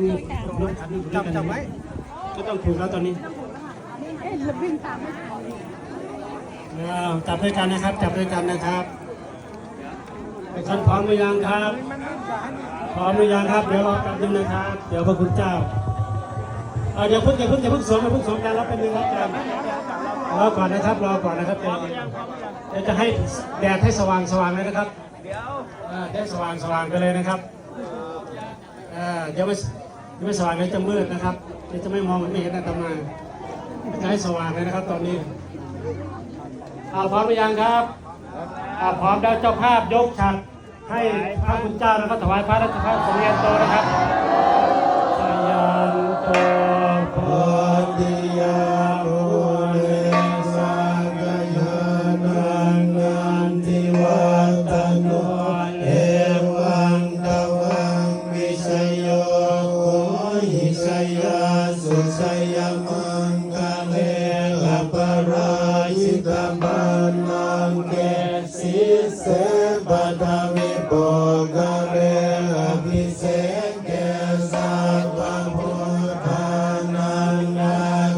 มีจับจับไว้ก็ต้องถูกแล้วตอนนี้เอ๊ะวิ่งตามไม่ทันอ้าจับด้วยกันนะครับ จับด้วยกันนะครับท่านพร้อมหรือยังครับ พร้อมหรือยังครับ เดี๋ยวรอแป๊บนึงนะครับ เดี๋ยวพระคุณเจ้าเอาเดี๋ยวพิ่งอย่าเพิ่งอย่าเพิ่งสวมอย่าเพิ่งสวมกันรับเป็นหนึ่งรับกันรอก่อนนะครับรอก่อนนะครับเดี๋ยวจะให้แดดให้สว่างสว่างเลยนะครับอ่าได้สว่างสว่างไปเลยนะครับ เดี๋ยวไม่เดี๋ยวไม่สว่างเดี๋ยวจะมืดนะครับเดี๋ยวจะไม่มองไม่เห็นอาตมาจะให้สว่างเลยนะครับ ตอนนี้อาพร้อมหรือยังครับอาพร้อมแล้วเจ้าภาพยกฉัดให้พระคุณเจ้านะครับถวายพระราชทานสมเด็จโตนะครับ สุสยมังคาเลลปรายิตามันนังเกสิเส